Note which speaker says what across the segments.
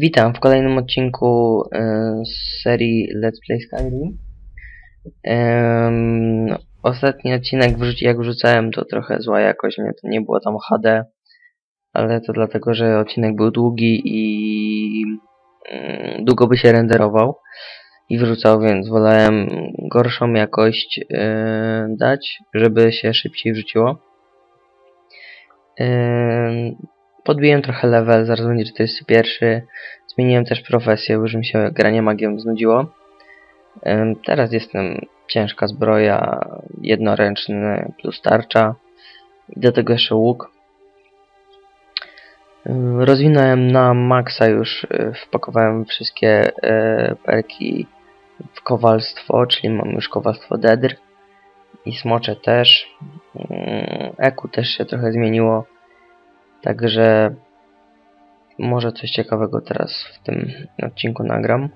Speaker 1: Witam w kolejnym odcinku e, z serii Let's Play Skyrim. Ostatni odcinek wrzuci, jak wrzucałem to trochę zła jakość, nie, nie było tam HD, ale to dlatego, że odcinek był długi i mm, długo by się renderował i wrzucał, więc wolałem gorszą jakość e, dać, żeby się szybciej wrzuciło. Em, Podbiłem trochę level, zaraz będzie 41. Zmieniłem też profesję, już mi się granie magią znudziło. Teraz jestem ciężka zbroja, jednoręczny plus tarcza. I do tego jeszcze łuk. Em, Rozwinąłem na maksa już, y, wpakowałem wszystkie e, perki w kowalstwo, czyli mam już kowalstwo Dedr. I smocze też. Eku też się trochę zmieniło. Także może coś ciekawego teraz w tym odcinku nagram.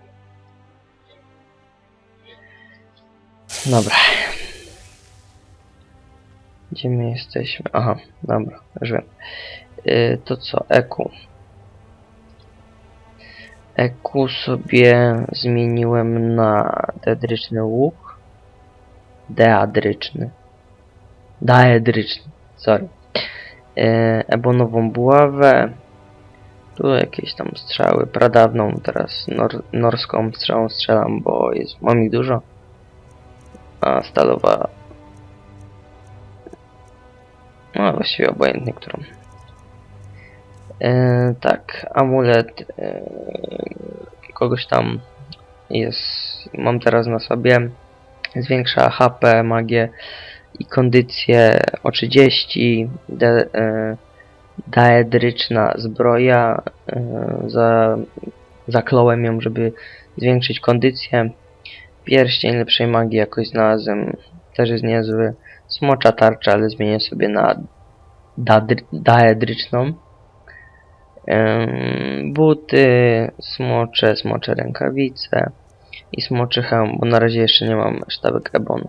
Speaker 1: Dobra. Gdzie my jesteśmy? Aha, dobra, już wiem. Yy, to co? Eku. Eku sobie zmieniłem na dedryczny łuk. Deadryczny. Daedryczny, sorry ebonową buławę. Tu jakieś tam strzały, pradawną, teraz nor norską strzałą strzelam, bo jest, mam ich dużo. A stalowa... No właściwie obojętnie którą. E, tak, amulet e, kogoś tam jest, mam teraz na sobie. Zwiększa HP, magię i kondycję o 30, de, e, daedryczna zbroja, e, za, zakląłem ją, żeby zwiększyć kondycję. Pierścień lepszej magii jakoś znalazłem, też jest niezły. Smocza tarcza, ale zmienię sobie na daedryczną. Em, Buty, smocze, smocze rękawice i smoczy hełm, bo na razie jeszcze nie mam sztabek ebonu.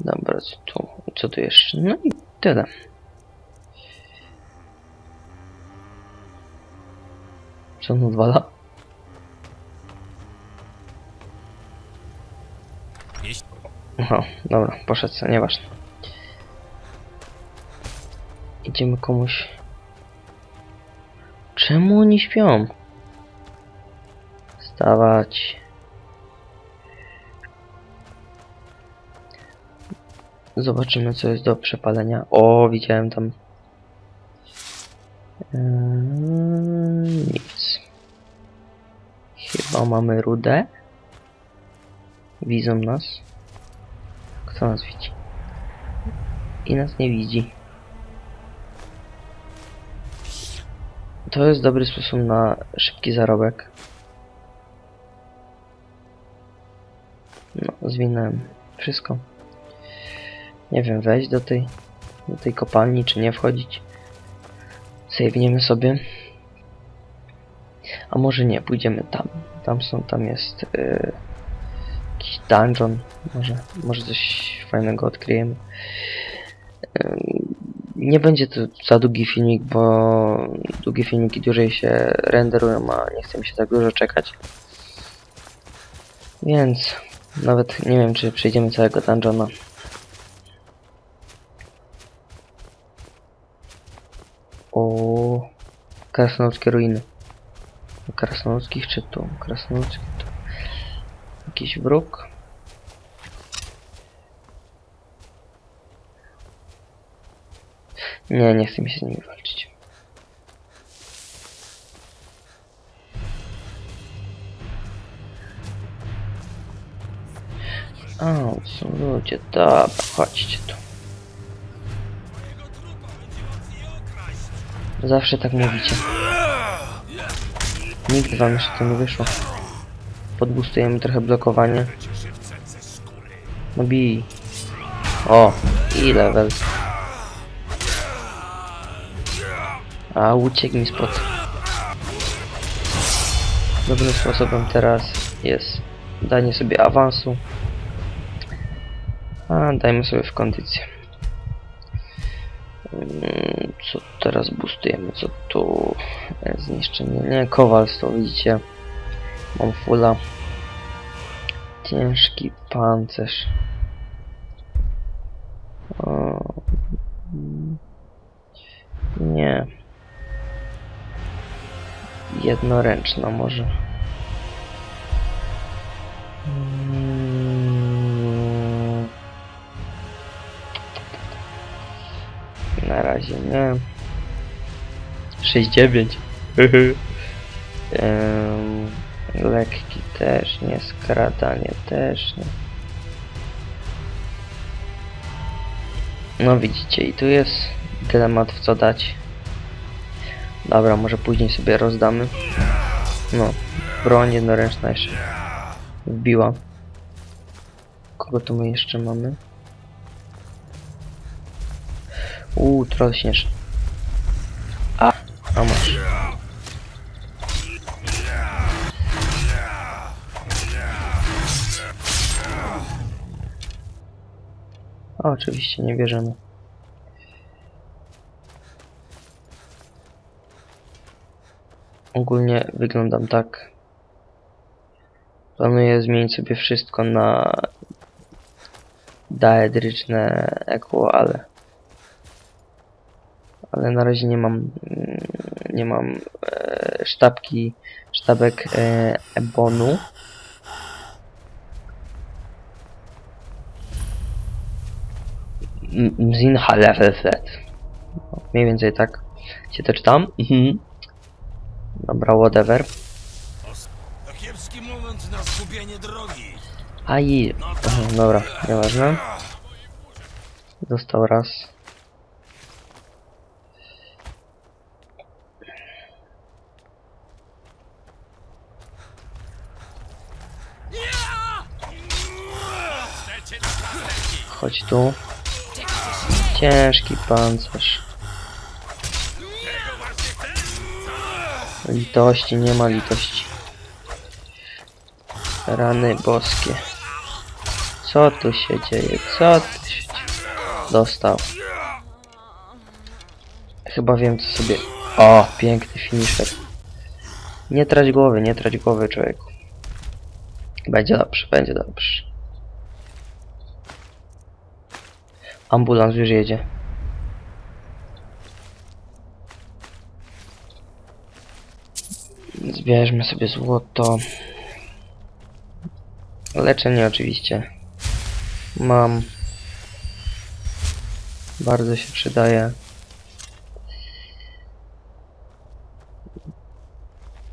Speaker 1: Dobra, co tu, co tu jeszcze? No i tyle. Co on odwala? Aha, dobra, poszedł nieważne. Idziemy komuś... Czemu oni śpią? Wstawać. Zobaczymy, co jest do przepalenia. O, widziałem tam. Eee, nic. Chyba mamy rudę. Widzą nas. Kto nas widzi? I nas nie widzi. To jest dobry sposób na szybki zarobek. No, zwinąłem wszystko. Nie wiem, wejść do tej, do tej kopalni, czy nie wchodzić. Sejwniemy sobie. A może nie, pójdziemy tam. Tam są, tam jest yy, jakiś dungeon. Może, może coś fajnego odkryjemy. Yy, nie będzie to za długi filmik, bo długie filmiki dłużej się renderują, a nie chcę mi się tak dużo czekać. Więc nawet nie wiem, czy przejdziemy całego dungeona. Krasnoludzkie ruiny. Krasnoludzkich czy tu? Krasnoludzkich tu. Jakiś wróg. Nie, nie chcę mi się z nimi walczyć. O, są ludzie, dobra, chodźcie tu. Zawsze tak mówicie. Nigdy wam jeszcze to nie wyszło. Podbustujemy trochę blokowanie. No bij. O, i level. A, uciekł mi spod. Dobrym sposobem teraz jest danie sobie awansu. A, dajmy sobie w kondycję. Mm, Co teraz boostujemy? Co tu? E, Zniszczenie. Nie, kowalstwo, widzicie. Mam fulla. Ciężki pancerz. O, nie. Jednoręczna może. Mm. Na razie nie. 6-9. Em, lekki też nie, skradanie też nie. No widzicie, i tu jest dylemat w co dać. Dobra, może później sobie rozdamy. No, broń jednoręczna jeszcze wbiła. Kogo tu my jeszcze mamy? Uuu, troll śnieżny. A, a masz. A, oczywiście nie bierzemy. Ogólnie wyglądam tak. Planuję zmienić sobie wszystko na daedryczne equo, ale ale na razie nie mam nie mam e, sztabki sztabek e, ebonu flat mniej więcej tak się to czytam mhm. dobra whatever
Speaker 2: To kiepski moment na zgubienie drogi.
Speaker 1: Aj, Aha, dobra, nieważne. Dostał raz. Chodź tu. Ciężki pancerz. Litości, nie ma litości. Rany boskie. Co tu się dzieje? Co tu się dzieje? Dostał. Chyba wiem co sobie... O, piękny finisher. Nie trać głowy, nie trać głowy człowieku. Będzie dobrze, będzie dobrze. Ambulans już jedzie. Zbierzmy sobie złoto. Leczenie oczywiście. Mam. Bardzo się przydaje.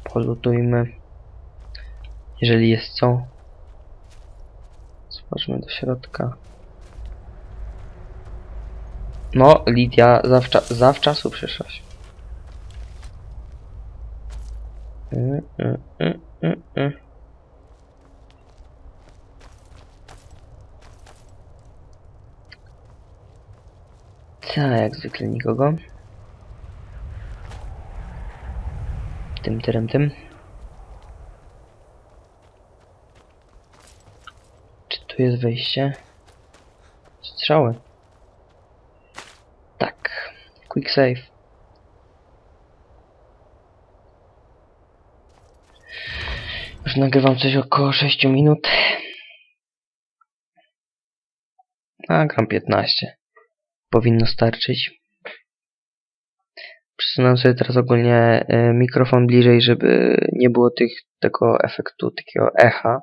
Speaker 1: Polutujmy. Jeżeli jest co. Zobaczmy do środka. No, Lidia zawcza zawczasu przyszłaś. Mm, jak zwykle nikogo. Tym, tym, tym. Czy tu jest wejście? Strzały. Quick save. Już nagrywam coś około 6 minut. Nagram 15 powinno starczyć. Przesunę sobie teraz ogólnie e, mikrofon bliżej, żeby nie było tych, tego efektu, takiego echa,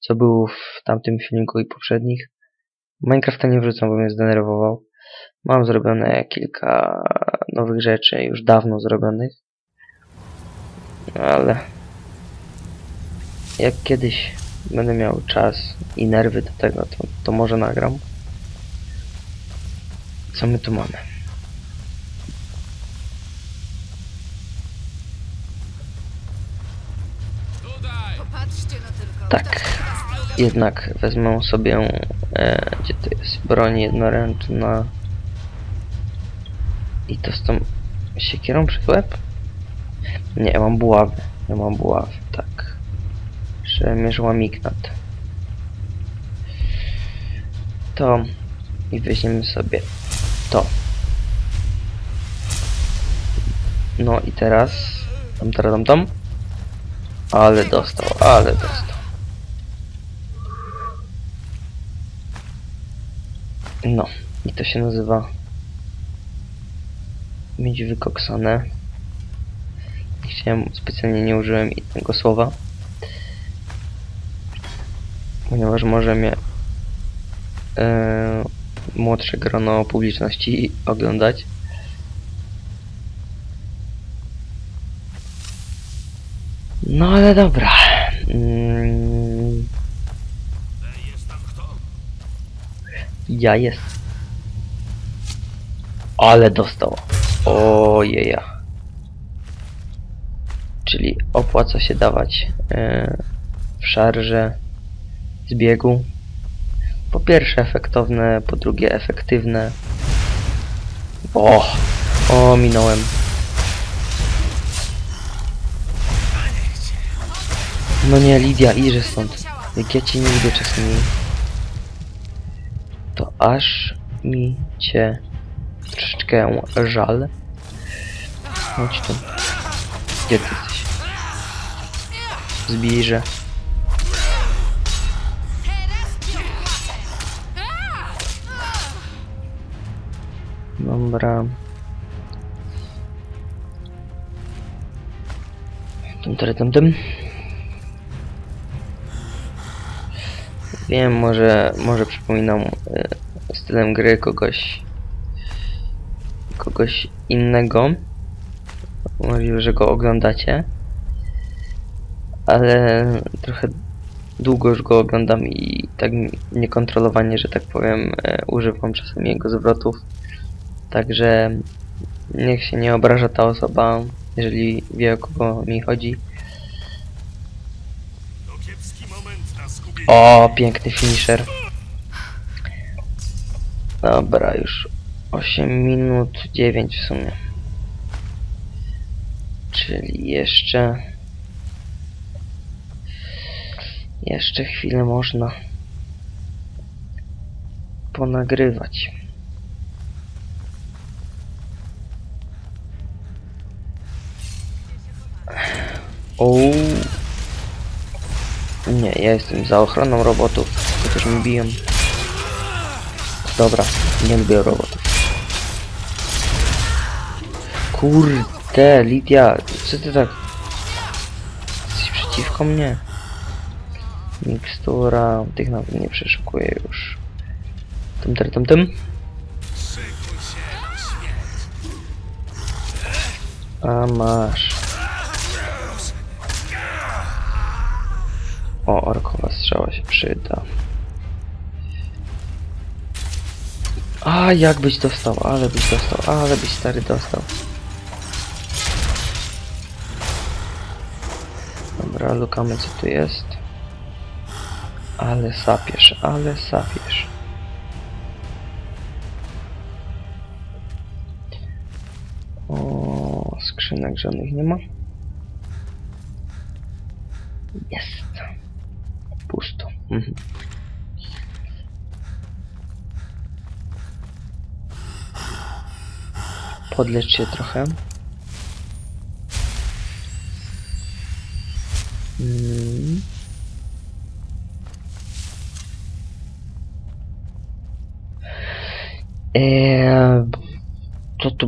Speaker 1: co był w tamtym filmiku i poprzednich. Minecrafta nie wrzucam, bo mnie zdenerwował. Mam zrobione kilka nowych rzeczy, już dawno zrobionych. Ale jak kiedyś będę miał czas i nerwy do tego, to, to może nagram. Co my tu mamy? Tak. Jednak wezmę sobie, e, gdzie to jest, broń jednoręczna. I to z tą siekierą przez? Nie, ja mam buławy. Ja mam buławy, tak. Przemierz łamignat. To i weźmiemy sobie to. No i teraz... Tam, tam, tam, tam. Ale dostał, ale dostał. No, i to się nazywa mieć wykoksane. Chciałem, specjalnie nie użyłem innego słowa. Ponieważ może mnie e, młodsze grono publiczności oglądać. No ale dobra. Mm, ja jest. Ale dostał. Ojeja. Czyli opłaca się dawać e, w szarże z biegu. Po pierwsze efektowne, po drugie efektywne. O, o minąłem. No nie, Lidia, idzie stąd. Jak ja cię nie lubię czasami, to aż mi cię troszeczkę żal. Chodź tu. Gdzie ty jesteś? Zbliżę. Dobra. Tym, tym, tym. Wiem, może, może przypominam e, stylem gry kogoś kogoś innego. Możliwe, że go oglądacie. Ale trochę długo już go oglądam i tak niekontrolowanie, że tak powiem, e, używam czasem jego zwrotów. Także niech się nie obraża ta osoba, jeżeli wie o kogo mi chodzi. O, piękny finisher. Dobra, już 8 minut 9 w sumie. Czyli jeszcze... Jeszcze chwilę można ponagrywać. O. Nie, ja jestem za ochroną robotów, chociaż mi biją. Dobra, nie lubię robotów. Kurde, Lidia, co ty tak... Jesteś przeciwko mnie? Mikstura, tych nawet nie przeszukuję już. Tym, tym, tym, tym. A masz. O, orkowa strzała się przyda. A, jak byś dostał, ale byś dostał, ale byś stary dostał. Lukamy co tu jest. Ale sapiesz, ale sapiesz. O, skrzynek żadnych nie ma. Jest. Pusto. Mhm. Podlecz się trochę.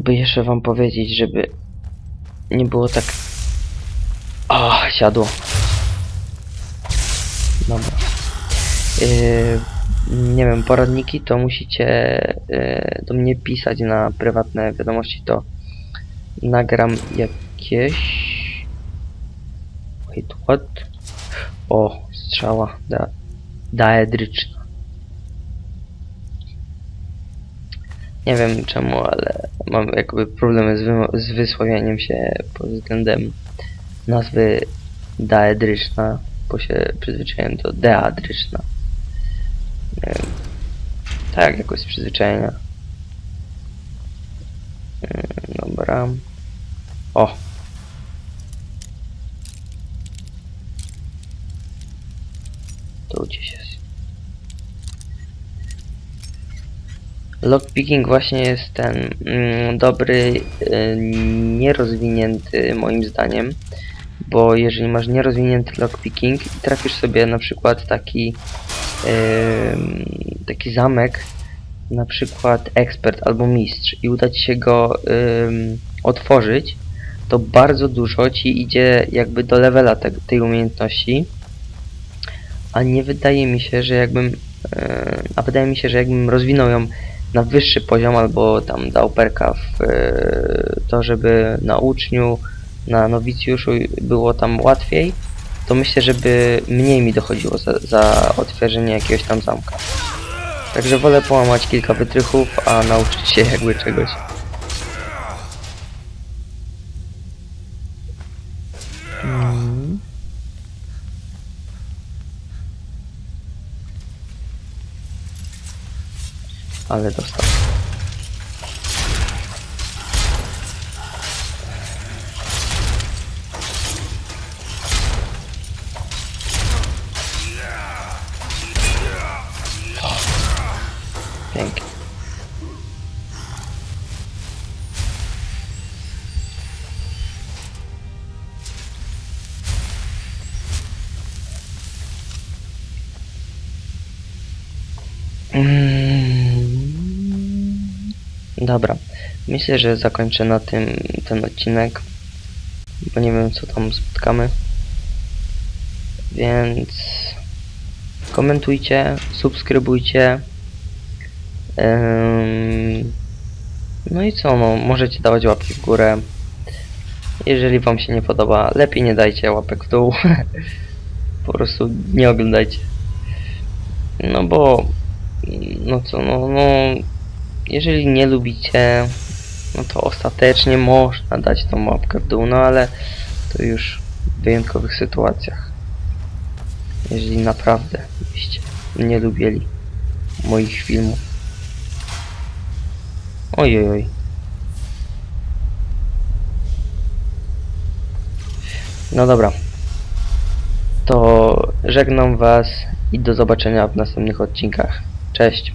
Speaker 1: By jeszcze wam powiedzieć, żeby nie było tak... O, siadło. Dobra. Yy, nie wiem, poradniki to musicie yy, do mnie pisać na prywatne wiadomości, to nagram jakieś... Wait, what? O, strzała da daedryczna. Nie wiem czemu, ale mam jakby problemy z, wymo- z wysławianiem się pod względem nazwy daedryczna, bo się przyzwyczaiłem do deadryczna. Tak, jakoś z przyzwyczajenia. Mm, Dobra. O! Tu gdzieś jest. Lockpicking właśnie jest ten mm, dobry, y, nierozwinięty moim zdaniem, bo jeżeli masz nierozwinięty lockpicking i trafisz sobie na przykład taki taki zamek, na przykład ekspert albo mistrz i uda ci się go otworzyć, to bardzo dużo ci idzie jakby do levela te, tej umiejętności, a nie wydaje mi się, że jakbym, yy, a wydaje mi się, że jakbym rozwinął ją na wyższy poziom albo tam dał perka w yy, to, żeby na uczniu, na nowicjuszu było tam łatwiej, to myślę, żeby mniej mi dochodziło za, za otworzenie jakiegoś tam zamka. Także wolę połamać kilka wytrychów, a nauczyć się jakby czegoś. Ale dostał. Pięknie. Mm. Dobra. Myślę, że zakończę na tym ten odcinek. Bo nie wiem co tam spotkamy. Więc komentujcie, subskrybujcie. No i co, no, możecie dawać łapki w górę. Jeżeli wam się nie podoba, lepiej nie dajcie łapek w dół. po prostu nie oglądajcie. No bo, no co, no, no, jeżeli nie lubicie, no to ostatecznie można dać tą łapkę w dół, no ale to już w wyjątkowych sytuacjach. Jeżeli naprawdę byście nie lubili moich filmów. Ojej. Oj. No dobra. To żegnam Was i do zobaczenia w następnych odcinkach. Cześć.